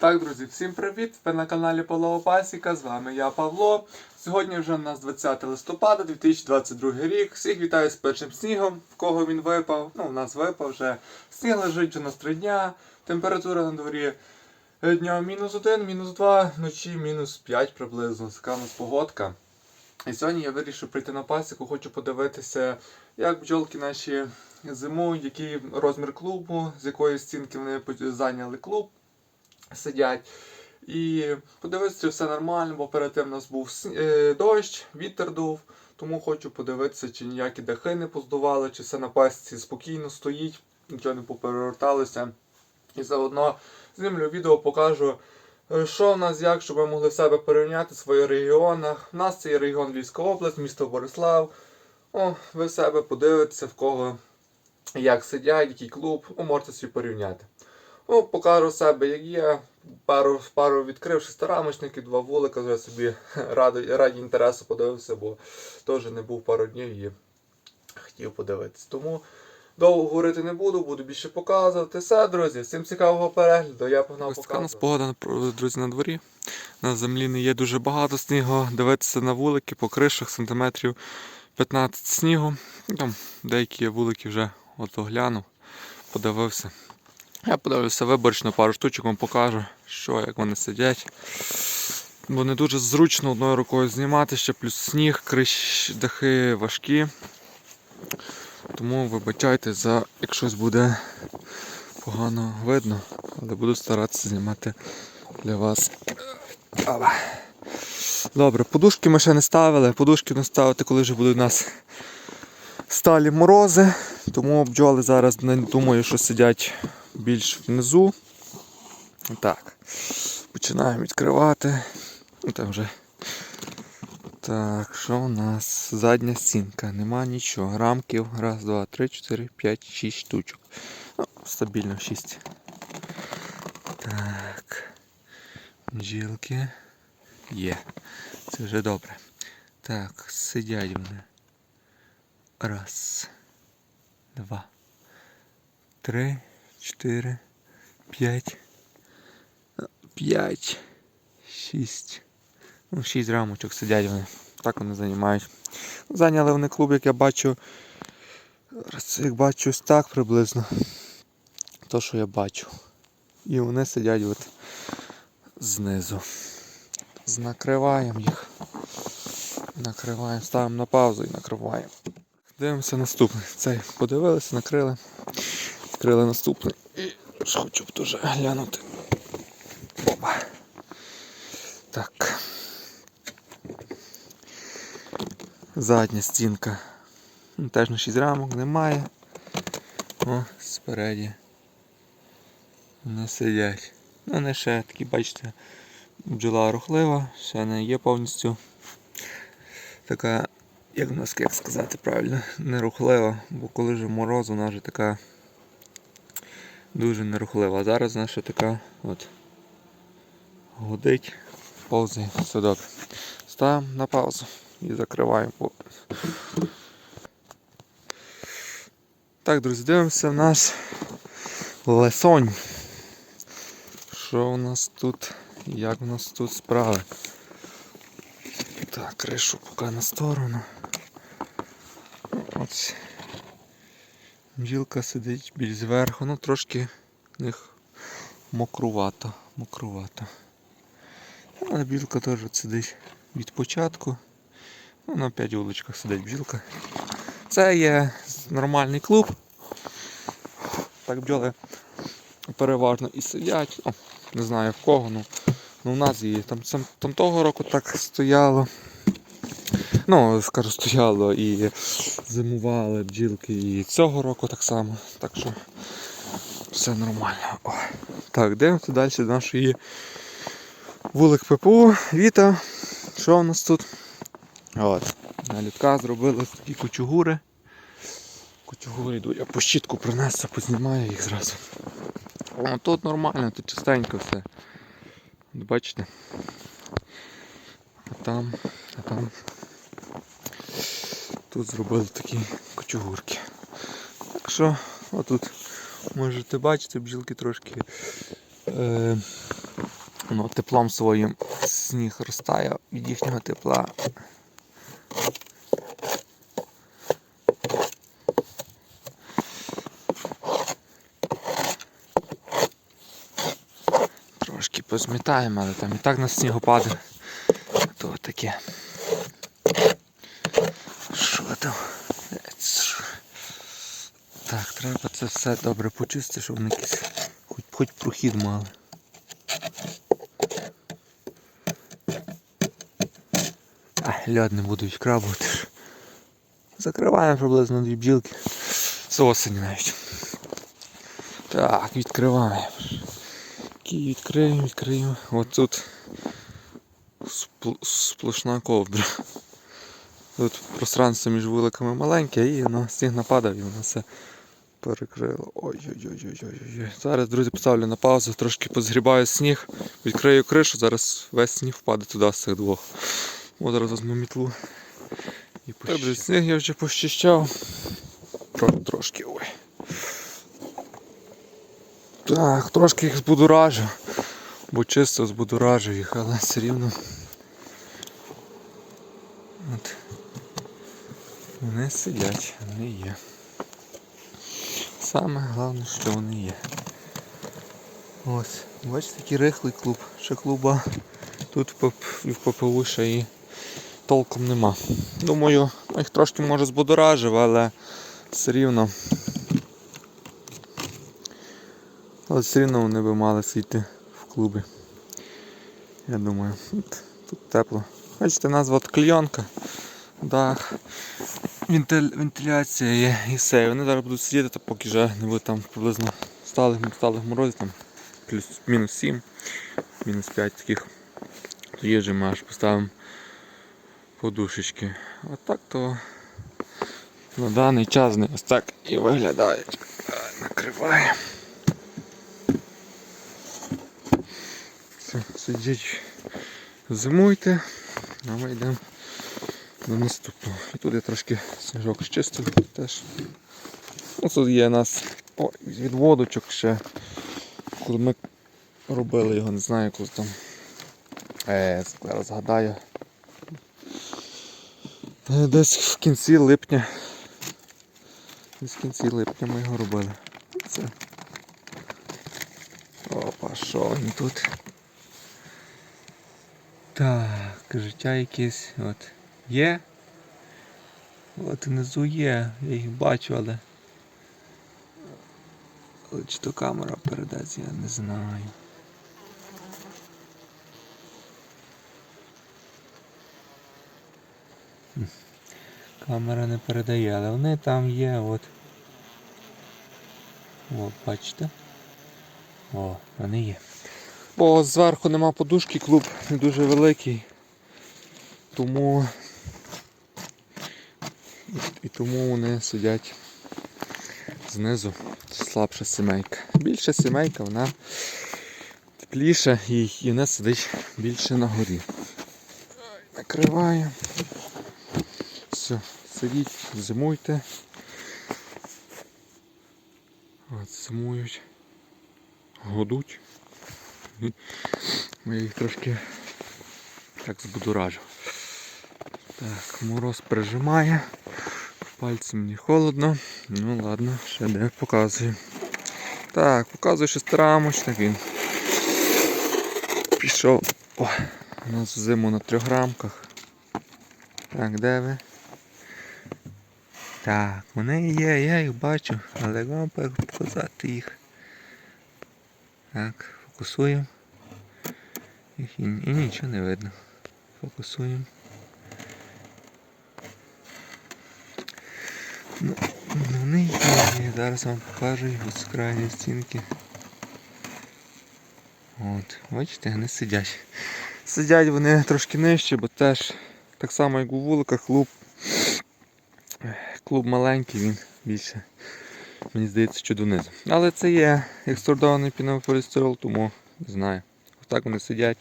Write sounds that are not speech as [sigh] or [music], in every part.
Так, друзі, всім привіт! Ви на каналі Пасіка, з вами я Павло. Сьогодні вже у нас 20 листопада 2022 рік. Всіх вітаю з першим снігом. В кого він випав? Ну, у нас випав вже. Сніг лежить у нас 3 дня. Температура на дворі е, днем мінус 1, мінус 2, вночі мінус 5 приблизно. Така у нас погодка. І сьогодні я вирішив прийти на пасіку, хочу подивитися, як бджолки наші зимують, який розмір клубу, з якої стінки вони зайняли клуб сидять. І подивитися, чи все нормально, бо перед тим у нас був е, дощ, вітер дув. Тому хочу подивитися, чи ніякі дахи не поздували, чи все на пасіці спокійно стоїть, нічого не попереверталося. І заодно знімлю відео, покажу, е, що в нас як, щоб ви могли в себе порівняти в своїх регіонах. У нас це є регіон Львівська область, місто Борислав. О, ви в себе подивитеся, в кого як сидять, який клуб, о, можете собі порівняти. Ну, покажу себе, як є. Пару, пару відкрив шестирамочники, два вулика, вже собі [laughs] раді, раді інтересу подивився, бо теж не був пару днів і хотів подивитися. Тому довго говорити не буду, буду більше показувати. Все, друзі, всім цікавого перегляду, я погнав Ось така нас погода, друзі, на дворі. На землі не є дуже багато снігу. Дивитися на вулики по кришах сантиметрів 15 снігу. Там деякі вулики вже от оглянув, подивився. Я подивився виборочно, пару штучок вам покажу, що як вони сидять. Бо не дуже зручно одною рукою знімати, ще плюс сніг, криш, дахи важкі. Тому вибачайте за як щось буде погано видно, але буду старатися знімати для вас. Добре, подушки ми ще не ставили. Подушки не ставити, коли вже будуть у нас сталі морози. Тому бджоли зараз не думаю, що сидять більш внизу. Так. Починаємо відкривати. Ну, там вже. Так, що у нас? Задня стінка. Нема нічого. Рамків. Раз, два, три, чотири, п'ять, шість штучок. Ну, стабільно 6. Так. Бджілки. Є. Це вже добре. Так, сидять вони. Раз. Два. Три. Чотири. П'ять. П'ять. Шість. Ну, шість рамочок сидять вони. Так вони займають. Зайняли вони клуб, як я бачу. Як бачу ось так приблизно. То, що я бачу. І вони сидять от знизу. Накриваємо їх. Накриваємо, ставимо на паузу і накриваємо. Дивимося наступний. Цей подивилися, накрили. Відкрили наступний. І хочу б теж глянути. Опа. Так. Задня стінка. Ну, Теж на 6 рамок немає. О, спереді. Не сидять. Ну, вони ще такі, бачите, бджола рухлива, ще не є повністю така, як в нас як сказати правильно, не рухлива, бо коли вже мороз, вона вже така дуже нерухлива. А зараз ще така от гудить, повзає, все добре. Ставимо на паузу і закриваємо. Так, друзі, дивимося в наш лесонь. Що у нас тут? Як у нас тут справи? Так, кришу поки на сторону. Ось. Бджілка сидить більш зверху, ну трошки в них мокрувато, мокрувато. Але бджілка теж сидить від початку. Ну, на 5 вуличках сидить бджілка. Це є нормальний клуб. Так бджоли переважно і сидять. Ну, не знаю в кого, ну, ну в нас є. Там, там того року так стояло. Ну, скажу, стояло і зимували бджілки і цього року так само. Так що все нормально. О. Так, дивимося далі до нашої вулик ППУ. Віта. Що в нас тут? От. На літка зробили такі кучугури. Кучугури йдуть. Я по щітку принесу, познімаю їх зразу. О, тут нормально, тут чистенько все. Бачите? А там, а там. Тут зробили такі кочугурки. Так що, отут можете бачити, бджілки трошки е, Воно теплом своїм сніг розтає від їхнього тепла. Трошки позмітаємо, але там і так на снігопади. То таке. Там? Так, треба це все добре почистити, щоб вони хоч, хоч прохід мали. А, льод не буду відкрабувати. Закриваємо приблизно дві бджілки. З осені навіть. Так, відкриваємо. Відкриємо, відкриємо. От тут спл- сплошна ковдра. Тут пространство між вуликами маленьке і на сніг нападав і воно все перекрило. Ой-ой-ой-ой-ой. Зараз, друзі, поставлю на паузу, трошки позгрібаю сніг, відкрию кришу, зараз весь сніг впаде туди з цих двох. От зараз візьму мітлу і пощищу. Сніг я вже пощищав. Трошки ой. Так, трошки їх збудоражив, бо чисто збудоражив їх, але все рівно. Вони сидять, вони є. Саме головне, що вони є. Ось, бачите, який рихлий клуб. Ще клуба тут в ППУ ще і толком нема. Думаю, їх трошки може збудоражив, але все рівно. Але все рівно вони би мали сидіти в клубі. Я думаю, тут, тепло. Бачите, назва от клійонка. Дах, вентиляція є і все. Вони зараз будуть сидіти, та поки вже не буде там приблизно сталих, сталих морозів, там плюс мінус 7, мінус 5 таких. Тоді вже ми аж поставимо подушечки. А так то на даний час вони ось так і виглядають. Так, Накриваємо. Все, сидіть, зимуйте, а ми йдемо до наступного. І тут я трошки сніжок щистив теж. Ну, тут є у нас о, відводочок ще. Коли ми робили його, не знаю, коли там. Е, зараз згадаю. Е, Десь в кінці липня. Десь в кінці липня ми його робили. Це. Опа, що він тут? Так, життя якесь от є. От внизу є, я їх бачу, але. Але чи то камера передасть, я не знаю. Камера не передає, але вони там є, от. О, бачите? О, вони є. Бо зверху нема подушки, клуб не дуже великий. Тому і, тому вони сидять знизу. Слабша сімейка. Більша сімейка, вона тепліша і, вона сидить більше на горі. Накриваю. Все, сидіть, зимуйте. От, зимують. Годуть. Я їх трошки так збудоражив. Так, мороз прижимає. Пальці мені холодно. Ну ладно, ще де показую. Так, показую шестирамочник він. Пішов. О, у нас зиму на трьох рамках. Так, де ви? Так, вони є, я їх бачу, але вам показати їх. Так, фокусуємо. І нічого не видно. Фокусуємо. Ну, ну, вони є. Зараз вам покажу їх з крайньої стінки. От, бачите, вони сидять. Сидять вони трошки нижче, бо теж так само, як у вуликах, клуб. Клуб маленький, він більше. Мені здається, що донизу. Але це є екструдований пінополістирол, тому не знаю. Отак вони сидять.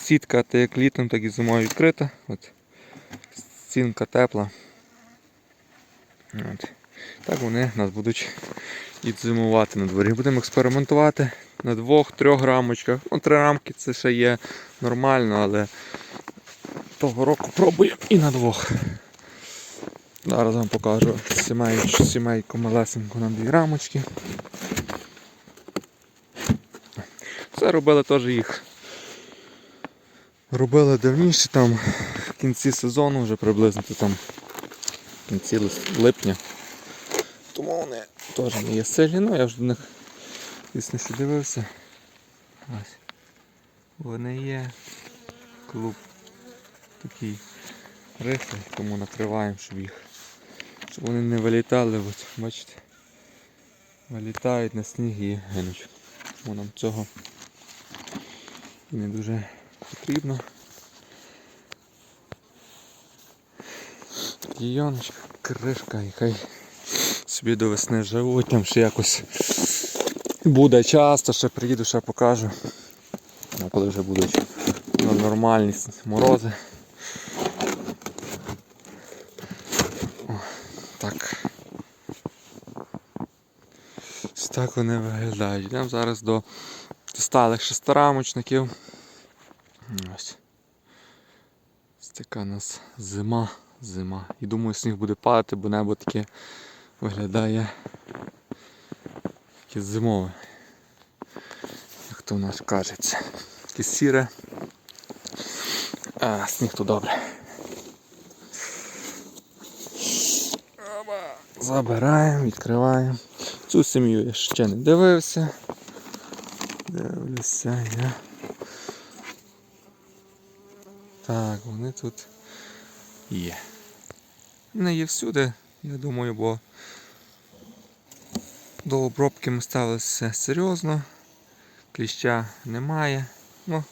Сітка та як літом, так і зимою відкрита. От. Стінка тепла. От. Так вони нас будуть і зимувати на дворі. Будемо експериментувати на двох-трьох рамочках. Ну, три рамки це ще є нормально, але того року пробую і на двох. Зараз вам покажу сімейку, сімейку малесеньку на дві рамочки. Це робили теж їх. Робили давніше там в кінці сезону, вже приблизно там кінці липня. Тому вони теж не є сильні, ну я вже до них звісно, дивився. Ось. Вони є. Клуб такий рихлий, тому накриваємо, щоб їх. Щоб вони не вилітали, от, бачите. Вилітають на сніг і гинуть. Тому нам цього не дуже потрібно. Кійоночка, кришка, і хай собі до весни живуть, там ще якось буде часто, ще приїду, ще покажу. А коли вже будуть ну, нормальні морози. О, так. Ось так вони виглядають. Йдемо зараз до сталих шестирамочників. Ось. Ось така у нас зима, зима. І думаю, сніг буде падати, бо небо таке виглядає таке зимове. Як то в нас кажеться. Таке сіре. А, сніг то добре. Забираємо, відкриваємо. Цю сім'ю я ще не дивився. Дивлюся я. Так, вони тут є. Вони є всюди, я думаю, бо до обробки ми ставилися серйозно. Кліща немає. Ну,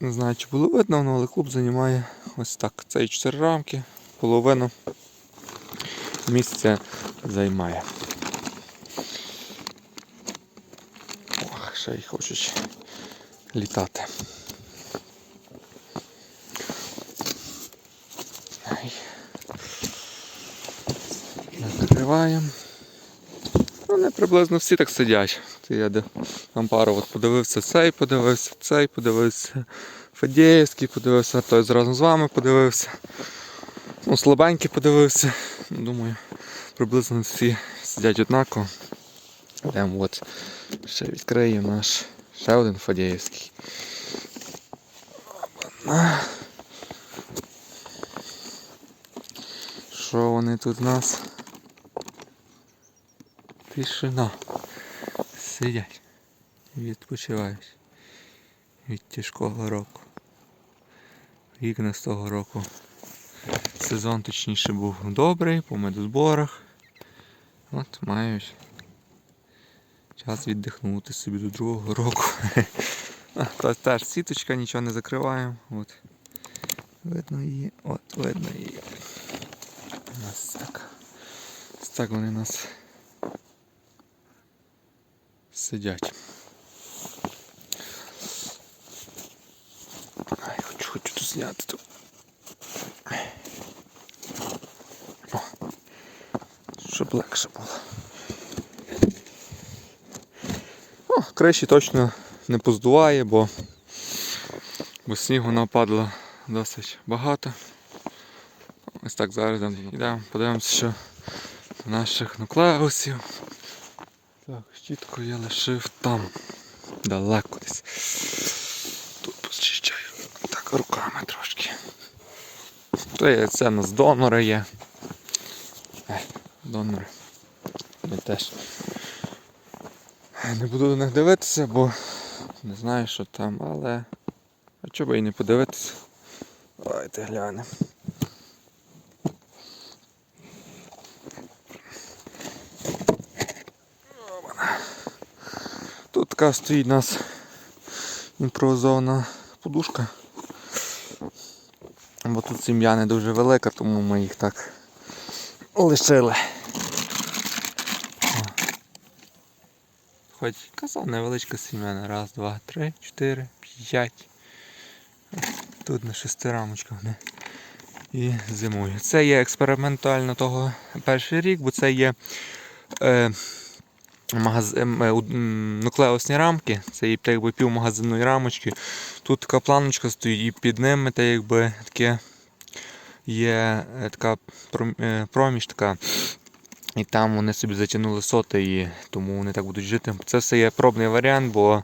не знаю, чи було видно, ну, але клуб займає ось так. Це 4 рамки, половину місця займає. Ох, ще й хочуть літати. Ай. Накриваємо. Вони приблизно всі так сидять. Це я де там пару от подивився цей, подивився, цей, подивився Фадєєвський, подивився, той зразу з вами подивився. Ну, слабенький подивився. Ну, Думаю, приблизно всі сидять однаково. Йдемо от ще відкриємо наш ще один Фадєєвський. Що вони тут у нас? Тишина. Сидять. Відпочивають. Від тяжкого року. Вікна з того року. Сезон точніше був добрий, по медозборах. От мають час віддихнути собі до другого року. [laughs] Та теж сіточка, нічого не закриваємо. От. Видно її, от, видно її. Нас так. Ось так вони нас сидять. Ай, хочу, хочу тут зняти тут. О, щоб легше було. О, криші точно не поздуває, бо, бо снігу нападло досить багато. Ось так зараз йдемо, подивимося, що наших нуклеусів. Так, щітку я лишив там. Далеко десь. Тут почищаю. Так, руками трошки. Є це у нас донори є. Е, донори. Ми теж. Не буду до них дивитися, бо не знаю, що там, але. А чого би і не подивитися? Давайте глянемо. Тут така стоїть у нас імпровізована подушка. Бо тут сім'я не дуже велика, тому ми їх так лишили. Хоч казав невеличка сім'я. Раз, два, три, чотири, п'ять. Тут на шести рамочках вони і зимує. Це є експериментально того перший рік, бо це є е, магаз... ем, е, нуклеусні рамки, це є так якби півмагазинної рамочки. Тут така планочка стоїть, і під ними та якби таке є е, така е, проміж така. І там вони собі затягнули соти, і тому вони так будуть жити. Це все є пробний варіант, бо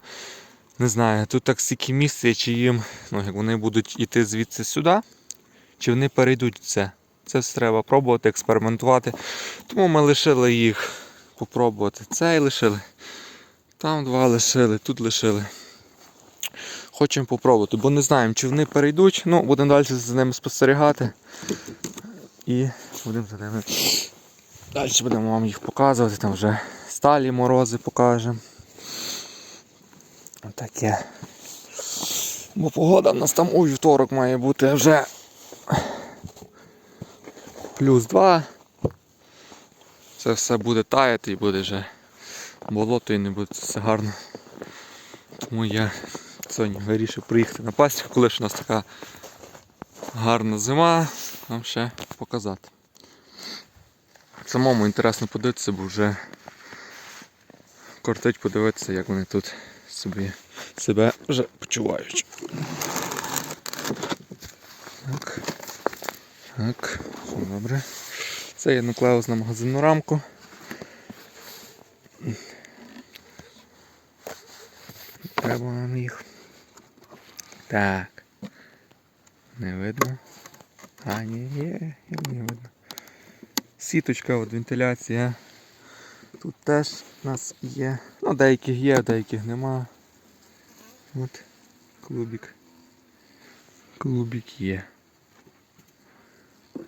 не знаю, тут так стільки місця, чи їм, ну як вони будуть йти звідси сюди, чи вони перейдуть це. Це все треба пробувати, експериментувати. Тому ми лишили їх попробувати. Цей лишили. Там два лишили, тут лишили. Хочемо попробувати, бо не знаємо, чи вони перейдуть. Ну, будемо далі за ними спостерігати. І будемо за ними. Далі будемо вам їх показувати, там вже сталі морози покажемо. Таке. Бо погода в нас там у вівторок має бути вже плюс 2. Це все буде таяти і буде вже болото і не буде все гарно. Тому я сьогодні вирішив приїхати на пасіку, коли ж у нас така гарна зима, вам ще показати. Самому інтересно подивитися, бо вже кортить подивитися, як вони тут собі себе вже почувають. Так. Так, добре. Це є нуклеус на магазинну рамку. Треба нам їх. Так. Не видно. А, ні, є, не видно. Сіточка, от вентиляція. Тут теж у нас є. Ну, деяких є, деяких нема. От клубик. Клубик є.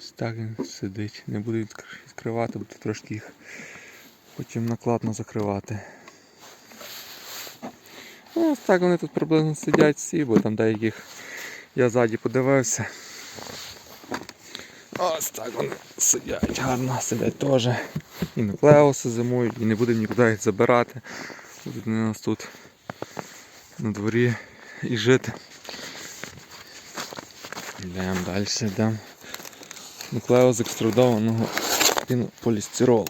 Ось так він сидить. Не буду відкривати, буду трошки їх потім накладно закривати. Ну, ось так вони тут приблизно сидять всі, бо там деяких я ззаді подивився. Ось так вони сидять, гарно сидять теж. І нуклеуси зимують, і не будемо нікуди їх забирати. Будуть вони у нас тут на дворі і жити. Йдемо далі, йдемо. Нуклеус екструдованого пінополістиролу.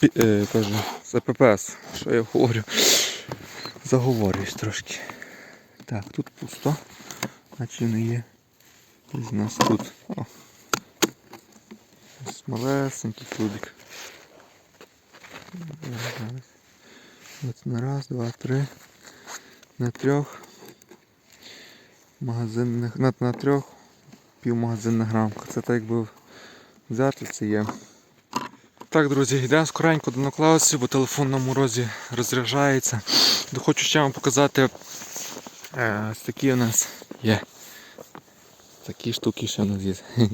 Пі, е, кажу, це ППС, що я говорю. Заговорююсь трошки. Так, тут пусто. Наче не є. Ось у нас тут. О. Ось малесенький. Зараз. От на раз, два, три. На трьох. Магазинних. На, на трьох півмагазинних рамка. Це так якби взяти це є. Так, друзі, йдемо скоренько до Ноклаусів, бо телефон на морозі розряджається. Хочу ще вам показати. е, Ось такі у нас є. Такі штуки ще у нас є. [laughs]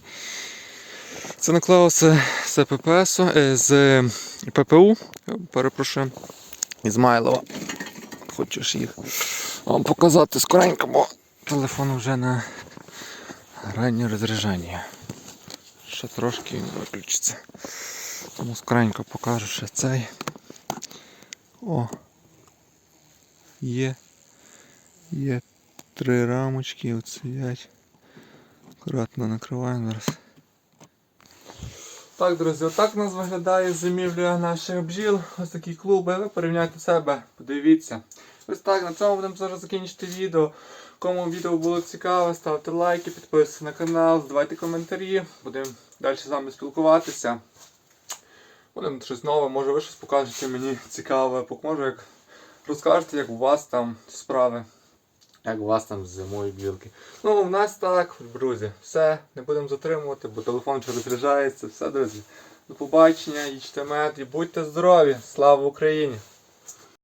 Це Ноклауси з ППС, е, з ППУ, перепрошую, Ізмайлова. Хочеш їх вам показати скоренько, бо телефон вже на раннє розряджання. Ще трошки він виключиться. Тому скоренько покажу ще цей. О! Є. Є три рамочки, от сидять. Акуратно накриваємо зараз. Так, друзі, отак у нас виглядає зимівля наших бджіл. Ось такі клуби. Ви порівняйте себе, подивіться. Ось так, на цьому будемо зараз закінчити відео. Кому відео було цікаве, ставте лайки, підписуйтесь на канал, задавайте коментарі. Будемо далі з вами спілкуватися. Будемо щось нове, може ви щось покажете мені цікаве, може як розкажете, як у вас там справи. Як у вас там з зимою білки. Ну, у нас так, друзі, все, не будемо затримувати, бо телефон ще розряджається. Все, друзі. До побачення, їжте мед і будьте здорові! Слава Україні!